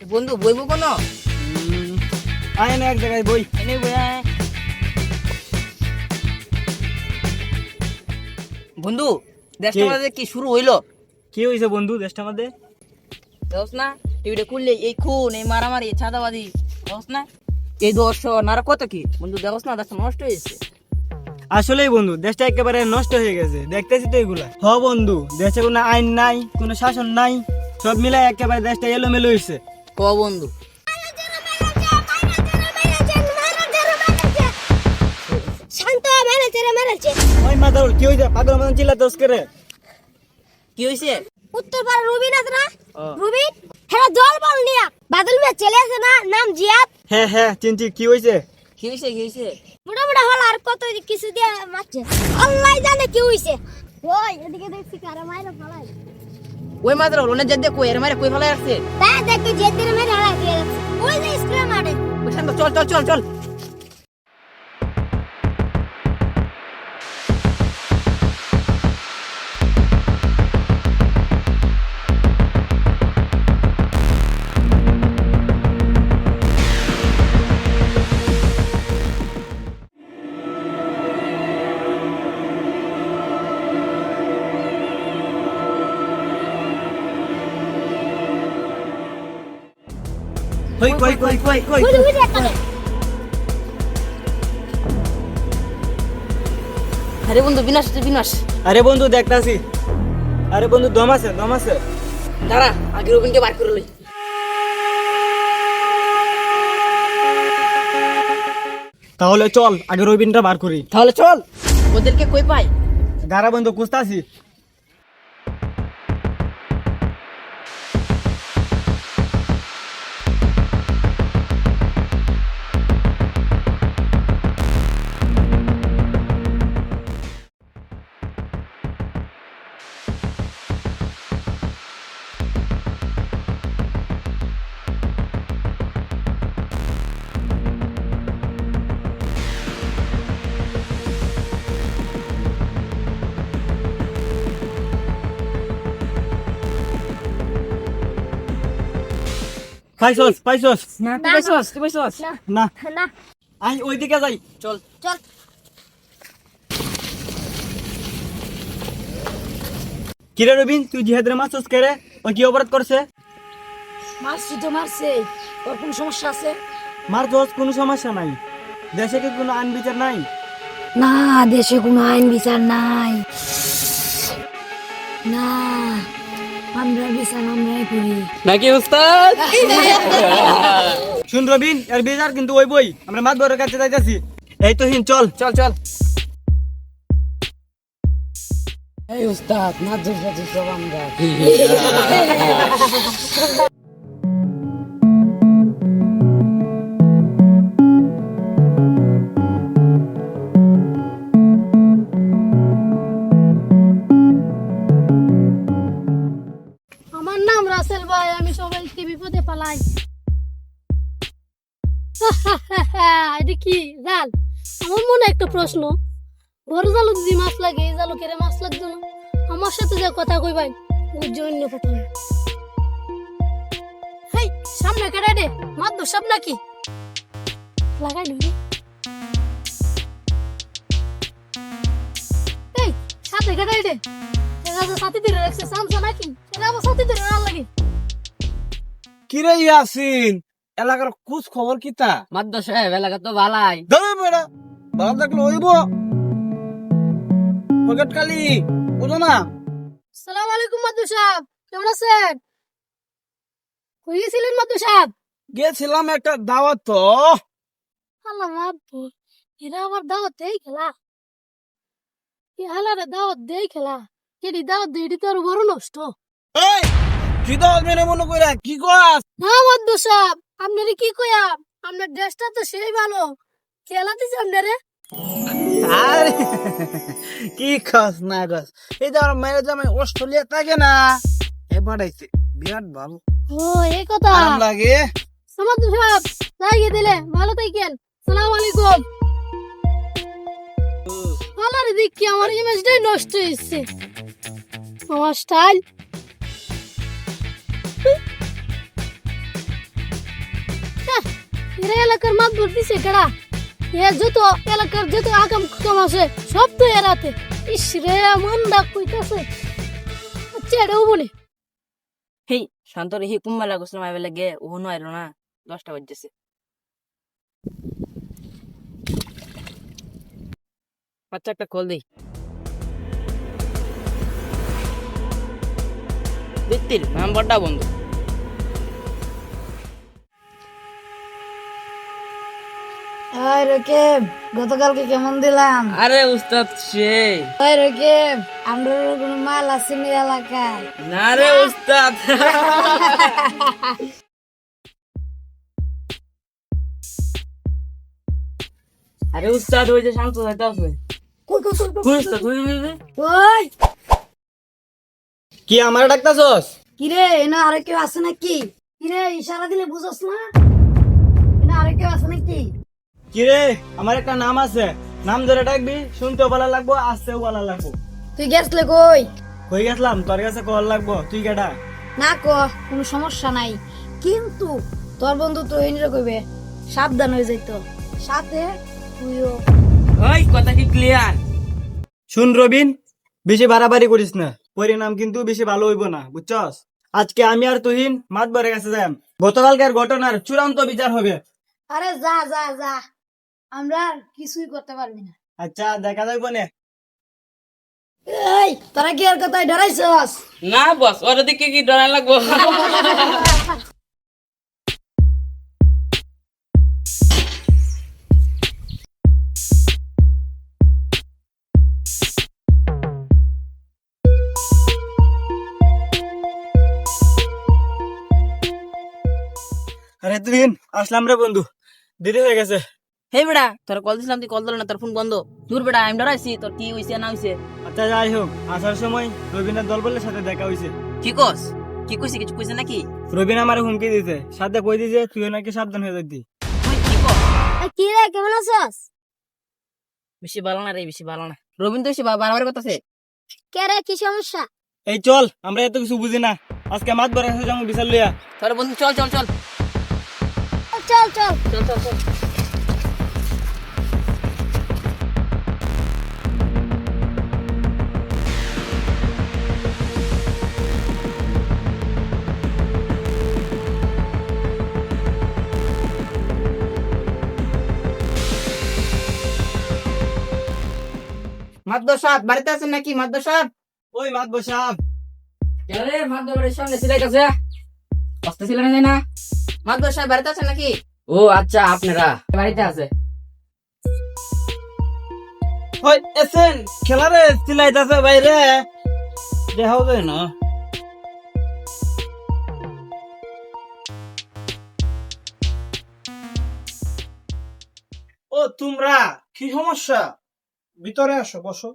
বন্ধু বইবো কোনো? আয় না এক জায়গায় বই। এনে বই আয়। বন্ধু দেশটা কি? আমাদের কি শুরু হইল? কি হয়েছে বন্ধু দেশটা মধ্যে দেখছ না টিভিটা খুললে এই খুন এই মারামারি ছাদাবাদি দেখছ না? এই দর্শন আর কত কি? বন্ধু দেখছ না দেশটা নষ্ট হয়েছে। আসলেই বন্ধু দেশটা একেবারে নষ্ট হয়ে গেছে। দেখতেছি তো এগুলা। হ বন্ধু দেশে কোনো আইন নাই কোনো শাসন নাই সব মিলাই একেবারে দেশটা এলোমেলো হয়েছে ক বন্ধু? ওই কি হয়েছে পাগল মতন চিল্লাতে করে কি হয়েছে উত্তর পাড়া রুবিন আছে না? রুবিন হ্যাঁ জল বল নিয়া। বাদল মে চলে আসে না? নাম জিয়াদ। হ্যাঁ হ্যাঁ চিনছি কি হয়েছে কি হয়েছে কি মোটা মোটা হল আর কত কিছু দিয়ে মারছে। আল্লাহ জানে কি হইছে। ওই এদিকে দেখছি কারে মাইরে ফলাই ওই মাত্র লোনে যেতে কই এর মারে কই ফলাই আসছে? তা দেখে যে মারে হারা দিয়ে ওই যে স্ক্রে মারে চল চল চল চল। কই কই আরে বন্ধু বিনাশ বিনাশ। আরে বন্ধু দেখতাছি। আরে বন্ধু দম আছে দম আছে। দাঁড়া আগে রবিনকে বার করে লই। তাহলে চল আগে রবিনটা বার করি। তাহলে চল। ওদেরকে কই পাই? দাঁড়া বন্ধু কুস্তাছি পাইছস পাইছস না তুই পাইছস তুই পাইছস। না না। আই ওইদিকে যাই চল। চল। কিরে রবিন তুই জিহাদের মাসুস করে ও কি অপরাধ করছে? মারছি তো মারছে। তোর কোন সমস্যা আছে? মার দোষ কোনো সমস্যা নাই। দেশে কি কোনো আইন বিচার নাই? না দেশে কোনো আইন বিচার নাই। না। আমরা বিচার আমরাই করি। নাকি উস্তাদ? শুন রবিন এর বিচার কিন্তু ওই বই আমরা মাত বড় কাছে যাইতাছি। এই তো হিন চল। চল চল। এই উস্তাদ মাছ ধরতে সব আমরা আমার। কি? জাল। আমার মনে একটা প্রশ্ন। বড় জালু যদি মাছ লাগে, এই জালু কেড়ে মাছ লাগতো না। আমার সাথে যা কথা কই ভাই ওর জন্য পাঠাই হেই, সামনে দে মাছ বসাব নাকি? লাগাই নি এই সাথে তো সাথে ধরে রাখছে, সামসা নাকি? আবার সাথে না লাগে। কিরে ইয়াসিন? এলাকার কুছ খবর কিতা? মাদ্দ সাহেব এলাকা তো ভালাই। ধরে বেড়া ভালো থাকলে হইব পকেট খালি বুঝো না। সালাম আলাইকুম মাদু সাহেব কেমন আছেন? কই গেছিলেন মাদু সাহেব? গেছিলাম একটা দাওয়াত। তো আল্লাহ মাদু এরা আবার দাওয়াত দেই খেলা? এ হালারে দাওয়াত দেই খেলা। কেডি দাওয়াত দেই তো আর বড় নষ্ট। এই কি দাওয়াত মেনে মনে কইরা কি কস? না মাদু সাহেব আপনারে কি কইয়াম? আপনার ড্রেসটা তো সেই ভালো। খেলা দিছে আপনারে আরে কি খাস না খাস এই যে আমার জামাই অস্ট্রেলিয়া থাকে না এ বাড়াইছে বিরাট ভালো ও এই কথা। আরাম লাগে। মাদু সাহেব লাগিয়ে দিলে। ভালো থাকেন। সালাম আলাইকুম। আল্লাহরে দেখি আমার ইমেজটাই নষ্ট হয়েছে আমার স্টাইল এলাকার মাত দিছে, কেডা? এ যত এলাকার যত আকাম কাম আছে, সব তো এরাতে। ইস রে, মন ডাক কইতাছে। আচ্ছা এটাও বলে হেই, শান্ত রে, হি কুম্বালা গোসল মাইবে লাগে ও নয় না, দশটা বাজছে আচ্ছা একটা কল দেই। দেখতিল নাম্বারটা বন্ধু। রকেব গতকালকে কেমন দিলাম? আরে উস্তাদ সেই রকেব আমরা কোনো মাল আসেনি এলাকায়? না রে উস্তাদ। আরে উস্তাদ ওই যে শান্ত আছে কই? কই কই, কই কি আমার ডাকতাছস? কিরে এনা আরে কেউ আছে নাকি? কিরে ইশারা দিলে বুঝছ না? এনা আরে কেউ আছে নাকি কি রে আমার একটা নাম আছে। নাম ধরে ডাকবি শুনতেও ভালো লাগবো আসতেও ভালো লাগবো। তুই গেছলে কই? কই গেছলাম? তোর কাছে কল লাগবো তুই কেটা না ক কোনো সমস্যা নাই। কিন্তু তোর বন্ধু তো এনে কইবে সাবধান হয়ে যাইতো। সাথে তুইও। ওই কথা কি ক্লিয়ার শুন রবিন বেশি বাড়াবাড়ি করিস না। পরিণাম কিন্তু বেশি ভালো হইব না বুঝছস? আজকে আমি আর তুহিন মাতবরের কাছে যাই গতকালকার ঘটনার চূড়ান্ত বিচার হবে। আরে যা যা যা। আমরা আর কিছুই করতে পারবি না। আচ্ছা দেখা যাইব না এই তোরা কি আর কথায় ডরাইছস? না বস ওর দিকে কি ডরাই লাগবো? আরে তুহিন আসলাম রে বন্ধু। দেরি হয়ে গেছে। হে বেড়া তোর কল দিছিলাম তুই কল দিল না তোর ফোন বন্ধ। দূর বেড়া আমি ডরাইছি তোর কি হইছে না হইছে? আচ্ছা যাই হোক আসার সময় রবিনের দলবলের সাথে দেখা হইছে। কি কস? কি কইছে কিছু কইছে নাকি? রবিন আমার হুমকি দিছে সাথে কই দিছে তুই নাকি সাবধান হয়ে যাবি তুই কি কস? কি রে কেমন আছস? বেশি ভালো না রে বেশি ভালো না। রবিন তো বা- বাড়াবাড়ি করতেছে। কে রে কি সমস্যা? এই চল আমরা এত কিছু বুঝি না। আজকে মাত বড় কাছে যাব বিশাল লইয়া। তোর বন্ধু চল চল। চল চল চল। চল চল চল। মাদ্রাসাত বাড়িতে আছেন নাকি মাদ্রাসাত? ওই আরে মাদ্রাসার সামনে সিলাই কাছে? সিলাই না। মাদ্রাসায় বাড়িতে আছেন নাকি? ও আচ্ছা আপনারা। বাড়িতে আছে। এসেন খেলারে চিলাইতাছে বাইরে। দেখাও যায় না। ও তোমরা কি সমস্যা? ভিতরে আসো বসো।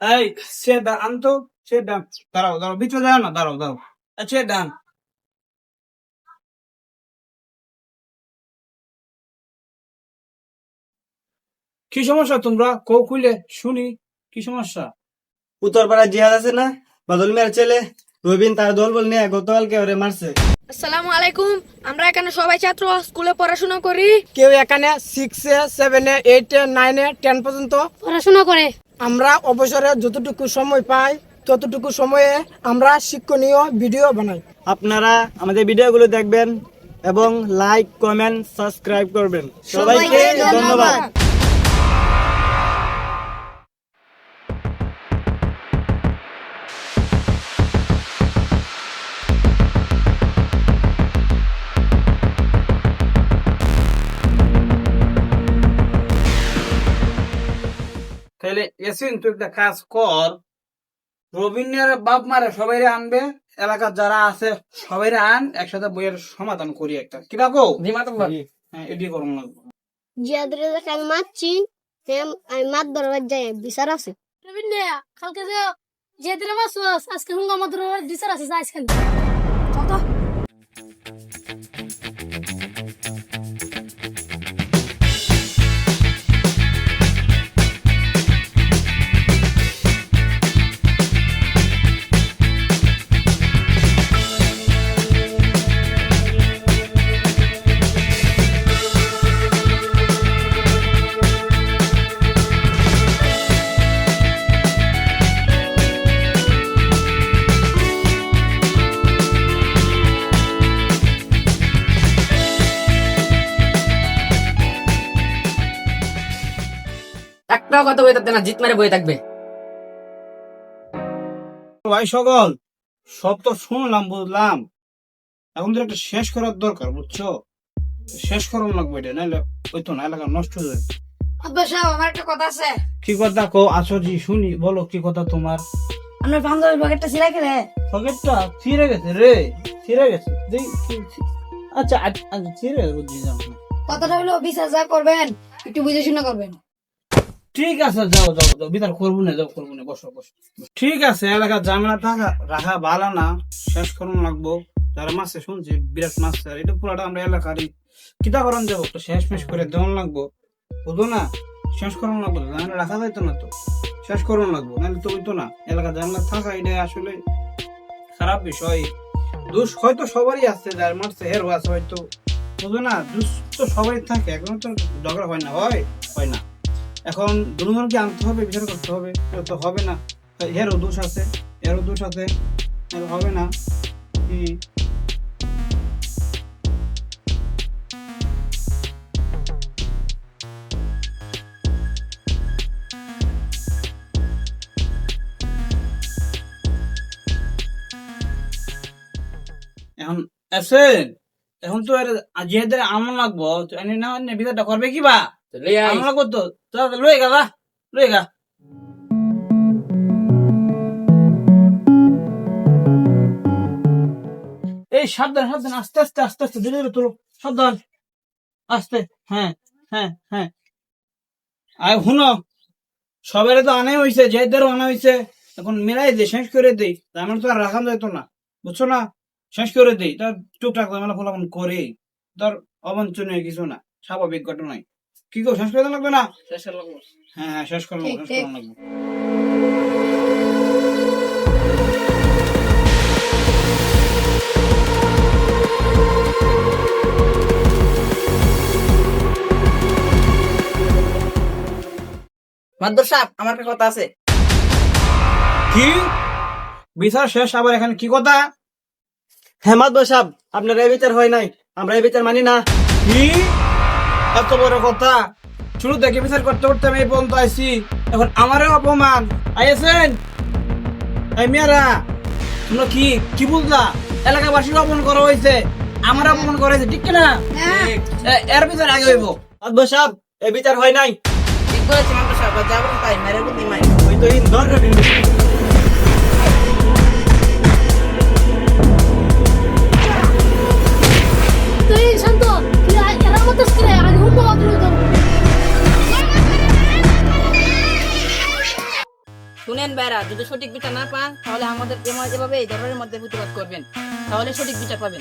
এই সে ডান তো সে ডান দাঁড়াও দাঁড়াও ভিতরে যাও না দাঁড়াও দাঁড়াও। সে ডান কি সমস্যা তোমরা? কৌ খুলে শুনি কি সমস্যা? উত্তরপাড়া জিহাদ আছে না? বাদল মেয়ের ছেলে রবিন তার দল বল নিয়ে গতকালকে ওরে মারছে। আসসালামু আলাইকুম। আমরা এখানে সবাই ছাত্র স্কুলে পড়াশোনা করি। কেউ এখানে সিক্সে সেভেনে এইটে নাইনে টেন পর্যন্ত। পড়াশোনা করে। আমরা অবসরে যতটুকু সময় পাই ততটুকু সময়ে আমরা শিক্ষণীয় ভিডিও বানাই। আপনারা আমাদের ভিডিওগুলো দেখবেন এবং লাইক কমেন্ট সাবস্ক্রাইব করবেন। সবাইকে ধন্যবাদ। তাহলে এসিন তুই একটা কাজ কর। রবীন্দ্রের বাপ মারে সবাই আনবে এলাকার যারা আছে সবাই আন একসাথে বইয়ের সমাধান করি একটা। কি রাখো হ্যাঁ এটি করুন জিয়াদের আমি মারছি আমি মাত যাই বিচার আছে। কালকে যে মাস আজকে হুঙ্গা বিচার আছে একটাও কথা বই থাকবে না জিত মারে বই থাকবে। ভাই সকল সব তো শুনলাম বুঝলাম। এখন তো একটা শেষ করার দরকার বুঝছ? শেষ করার লাগবে এটা নাহলে ওই তো না এলাকা নষ্ট হয়ে যাবে। আব্বা সাহেব আমার একটা কথা আছে। কি কথা কো আছো জি শুনি বলো কি কথা তোমার? আপনার পাঞ্জাবির পকেটটা ছিঁড়া গেলে? পকেটটা ছিঁড়ে গেছে রে ছিঁড়ে গেছে। আচ্ছা আচ্ছা আচ্ছা, ছিঁড়ে গেছে বুঝছি কথাটা হলো বিচার যা করবেন একটু বুঝে শুনে করবেন। ঠিক আছে, যাও যাও যাও বিচার করব না, যাও, করব না, বসো বসো। ঠিক আছে এলাকার ঝামেলা থাকা, রাখা ভালো না, শেষ করুন লাগবো। যারা মাছে শুনছি, বিরাট মাছ স্যার এটা পুরাটা আমরা এলাকারই। কিতা করান যাব তো শেষ মেশ করে দেওয়ান লাগবো। বুঝো না, শেষ করুন লাগবো ঝামেলা রাখা যাইতো না তো। শেষ করুন লাগবো, নাহলে তো হইতো না। এলাকার ঝামেলা থাকা এটা আসলে খারাপ বিষয়। দোষ হয়তো সবারই আছে, যার মারছে হের আছে হয়তো। বুঝো না, দোষ তো সবারই থাকে, এখন তো ঝগড়া হয় না, হয় হয় না। এখন দুজনকে আনতে হবে, বিচার করতে হবে তো হবে না। এরও দোষ আছে এরও দোষ আছে হবে না। এখন এখন তো আর যেহেতু আমল লাগবো, তো এনে না বিচারটা করবে কি বা? এই সাবধান সাবধান, আস্তে আস্তে আস্তে আস্তে, ধীরে ধীরে সাবধান। আস্তে হ্যাঁ হ্যাঁ হ্যাঁ। আর শুনো সবের তো আনাই হয়েছে যেদেরও আনা হয়েছে এখন মিলাই দে, শেষ করে দেই আমার তো আর রাখা যেত না, বুঝছ না? শেষ করে দেই তার টুকটাক ঝামেলা ফলাফল করে তার অবাঞ্ছনীয় কিছু না, স্বাভাবিক ঘটনায় কি গো শেষ করে দেওয়া লাগবে না? শেষ হলো হ্যাঁ হ্যাঁ শেষ করলাম ঠিক, শেষ। করলাম লাগবে। মাদ্দর সাহেব আমার একটা কথা আছে। কি? বিচার শেষ আবার এখানে কি কথা? হেমাদ সাহেব আপনার এই বিচার হয় নাই। আমরা এই বিচার মানি না। কি? এত বড় কথা শুরু থেকে বিচার করতে করতে আমি এই পর্যন্ত আইছি এখন আমারও অপমান। আইসেন এই মেয়েরা তোমরা কি কি বুঝলা? এলাকাবাসীর অপমান করা হয়েছে আমার অপমান করা হয়েছে ঠিক না এর বিচার আগে হইব। মাদব সাহেব এই বিচার হয় নাই। ঠিক বলেছি মাদ্দর সাহেব যাবেন তাই মেরে বুদ্ধি মাই ওই তো ইন সঠিক বিচার না পান, তাহলে আমাদের এভাবে এই ধরনের মধ্যে প্রতিবাদ করবেন। তাহলে সঠিক বিচার পাবেন।